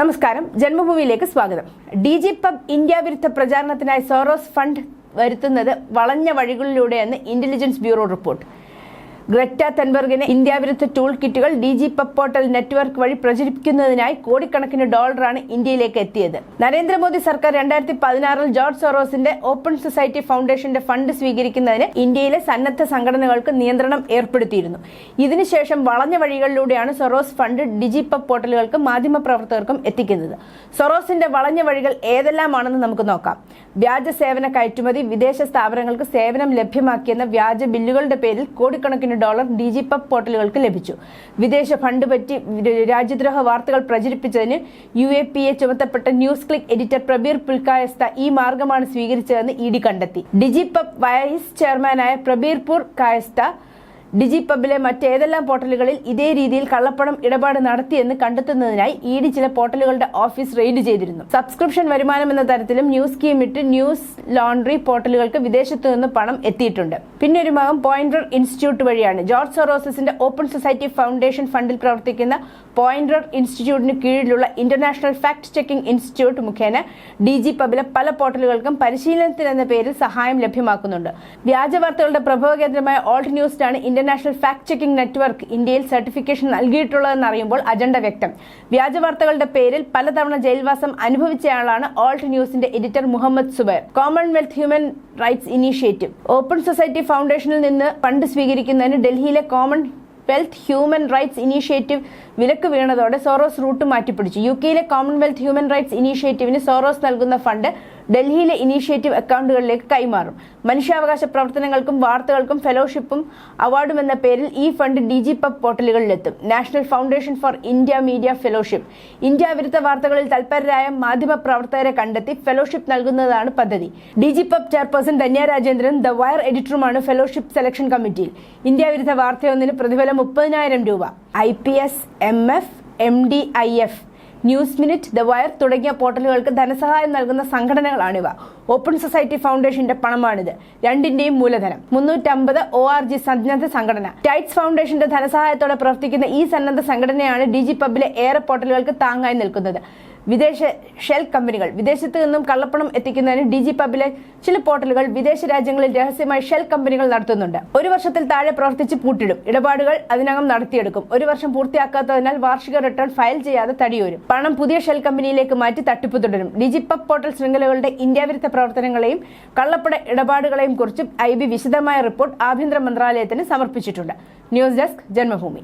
നമസ്കാരം. ജന്മഭൂമിയിലേക്ക് സ്വാഗതം. D G pub India വിരുദ്ധ പ്രചാരണത്തിനായി സോറോസ് ഫണ്ട് വരുത്തുന്നത് വളഞ്ഞ വഴികളിലൂടെയെന്ന് ഇന്റലിജൻസ് ബ്യൂറോ റിപ്പോർട്ട്. ഗ്രറ്റ തെൻബർഗിന് ഇന്ത്യ വിരുദ്ധ ടൂൾ കിറ്റുകൾ ഡി ജി പോർട്ടൽ നെറ്റ്വർക്ക് വഴി പ്രചരിപ്പിക്കുന്നതിനായി കോടിക്കണക്കിന് ഡോളറാണ് ഇന്ത്യയിലേക്ക് എത്തിയത്. നരേന്ദ്രമോദി സർക്കാർ രണ്ടായിരത്തി പതിനാറിൽ ജോർജ് സോറോസിന്റെ ഓപ്പൺ സൊസൈറ്റി ഫൗണ്ടേഷന്റെ ഫണ്ട് സ്വീകരിക്കുന്നതിന് ഇന്ത്യയിലെ സന്നദ്ധ സംഘടനകൾക്ക് നിയന്ത്രണം ഏർപ്പെടുത്തിയിരുന്നു. ഇതിനുശേഷം വളഞ്ഞ വഴികളിലൂടെയാണ് സൊറോസ് ഫണ്ട് ഡിജിപബ് പോർട്ടലുകൾക്കും മാധ്യമപ്രവർത്തകർക്കും എത്തിക്കുന്നത്. സൊറോസിന്റെ വളഞ്ഞ വഴികൾ ഏതെല്ലാമാണെന്ന് നമുക്ക് നോക്കാം. വ്യാജ സേവന കയറ്റുമതി വിദേശ സ്ഥാപനങ്ങൾക്ക് സേവനം ലഭ്യമാക്കിയെന്ന വ്യാജ ബില്ലുകളുടെ പേരിൽ കോടിക്കണക്കിന് ഡോളർ ഡിജിപബ് പോർട്ടലുകൾക്ക് ലഭിച്ചു. വിദേശ ഫണ്ട് പറ്റി രാജ്യദ്രോഹ വാർത്തകൾ പ്രചരിപ്പിച്ചതിന് U A P A ചുമത്തപ്പെട്ട news click editor Prabir Purkayastha ഈ മാർഗമാണ് സ്വീകരിച്ചതെന്ന് ഇ ഡി കണ്ടെത്തി. ഡിജിപബ് വൈസ് ചെയർമാനായ പ്രബീർപൂർ കായസ്ത ഡിജിപബിലെ മറ്റേതെല്ലാം പോർട്ടലുകളിൽ ഇതേ രീതിയിൽ കള്ളപ്പണം ഇടപാട് നടത്തിയെന്ന് കണ്ടെത്തുന്നതിനായി ഇ ഡി ചില പോർട്ടലുകളുടെ ഓഫീസ് റെയ്ഡ് ചെയ്തിരുന്നു. സബ്സ്ക്രിപ്ഷൻ വരുമാനം എന്ന തരത്തിലും ന്യൂസ് സ്കീം ഇട്ട് ന്യൂസ് ലോണ്ടറി പോർട്ടലുകൾക്ക് വിദേശത്തു നിന്ന് പണം എത്തിയിട്ടുണ്ട്. പിന്നെ ഒരു ഭാഗം പോയിന്റർ ഇൻസ്റ്റിറ്റ്യൂട്ട് വഴിയാണ്. ജോർജ് സോറോസസിന്റെ ഓപ്പൺ സൊസൈറ്റി ഫൗണ്ടേഷൻ ഫണ്ടിൽ പ്രവർത്തിക്കുന്ന പോയിന്റർ ഇൻസ്റ്റിറ്റ്യൂട്ടിന് കീഴിലുള്ള ഇന്റർനാഷണൽ ഫാക്ട് ചെക്കിംഗ് ഇൻസ്റ്റിറ്റ്യൂട്ട് മുഖേന ഡി ജി പബിലെ പല പോർട്ടലുകൾക്കും പരിശീലനത്തിനെന്ന പേരിൽ സഹായം ലഭ്യമാക്കുന്നുണ്ട്. വ്യാജ വാർത്തകളുടെ പ്രഭവ കേന്ദ്രമായ ഓൾട്ട് ന്യൂസിനാണ് ഇന്റർനാഷണൽ ഫാക്ട് ചെക്കിംഗ് നെറ്റ്വർക്ക് ഇന്ത്യയിൽ സർട്ടിഫിക്കേഷൻ നൽകിയിട്ടുള്ളതെന്ന് അറിയുമ്പോൾ അജണ്ട വ്യക്തം. വ്യാജ വാർത്തകളുടെ പേരിൽ പലതവണ ജയിൽവാസം അനുഭവിച്ചയാളാണ് ഓൾട്ട് ന്യൂസിന്റെ editor Mohammed Zubair. Commonwealth human rights initiative. Open society ഫൗണ്ടേഷനിൽ നിന്ന് ഫണ്ട് സ്വീകരിക്കുന്നതിന് ഡൽഹിയിലെ common wealth human rights initiative വിലക്ക് വീണതോടെ സോറോസ് റൂട്ട് മാറ്റിപ്പിടിച്ചു. യു കെയിലെ കോമൺവെൽത്ത് ഹ്യൂമൻ റൈറ്റ്സ് ഇനീഷ്യേറ്റീവിന് സോറോസ് നൽകുന്ന ഫണ്ട് ഡൽഹിയിലെ ഇനീഷ്യേറ്റീവ് അക്കൗണ്ടുകളിലേക്ക് കൈമാറും. മനുഷ്യാവകാശ പ്രവർത്തനങ്ങൾക്കും വാർത്തകൾക്കും ഫെലോഷിപ്പും അവാർഡും എന്ന പേരിൽ ഈ fund D G pub പോർട്ടലുകളിലെത്തും. National foundation for India media fellowship. India വിരുദ്ധ വാർത്തകളിൽ തൽപരരായ മാധ്യമ പ്രവർത്തകരെ കണ്ടെത്തി ഫെലോഷിപ്പ് നൽകുന്നതാണ് പദ്ധതി. D G pub chairperson Dhanya Rajendran the wire എഡിറ്ററുമാണ് fellowship selection കമ്മിറ്റിയിൽ. ഇന്ത്യ വിരുദ്ധ വാർത്തയൊന്നിന് പ്രതിഫലം മുപ്പതിനായിരം രൂപ. I P S M F M D I F. News minute the wire തുടങ്ങിയ പോർട്ടലുകൾക്ക് ധനസഹായം നൽകുന്ന സംഘടനകളാണിവ. ഓപ്പൺ സൊസൈറ്റി ഫൗണ്ടേഷന്റെ പണമാണിത്. രണ്ടിന്റെയും മൂലധനം. മുന്നൂറ്റമ്പത് ഒ ആർ ജി സന്നദ്ധ സംഘടന. ടൈറ്റ്സ് ഫൗണ്ടേഷന്റെ ധനസഹായത്തോടെ പ്രവർത്തിക്കുന്ന ഈ സന്നദ്ധ സംഘടനയാണ് ഡി ജി പബിലെ ഏറെ പോർട്ടലുകൾക്ക് താങ്ങായി നിൽക്കുന്നത്. വിദേശ ഷെൽ കമ്പനികൾ വിദേശത്ത് നിന്നും കള്ളപ്പണം എത്തിക്കുന്നതിന് ഡി ജി പബിലെ ചില പോർട്ടലുകൾ വിദേശ രാജ്യങ്ങളിൽ രഹസ്യമായി ഷെൽ കമ്പനികൾ നടത്തുന്നുണ്ട്. ഒരു വർഷത്തിൽ താഴെ പ്രവർത്തിച്ച് പൂട്ടിടും. ഇടപാടുകൾ അതിനകം നടത്തിയെടുക്കും. ഒരു വർഷം പൂർത്തിയാക്കാത്തതിനാൽ വാർഷിക റിട്ടേൺ ഫയൽ ചെയ്യാതെ തടിയൂരും. പണം പുതിയ ഷെൽ കമ്പനിയിലേക്ക് മാറ്റി തട്ടിപ്പ് തുടരും. ഡി ജി പബ് പോർട്ടൽ ശൃംഖലകളുടെ ഇന്ത്യ വിരുദ്ധ പ്രവർത്തനങ്ങളെയും കള്ളപ്പണ ഇടപാടുകളെയും കുറിച്ചും ഐ ബി വിശദമായ റിപ്പോർട്ട് ആഭ്യന്തര മന്ത്രാലയത്തിന് സമർപ്പിച്ചിട്ടുണ്ട്. News desk Janmabhumi.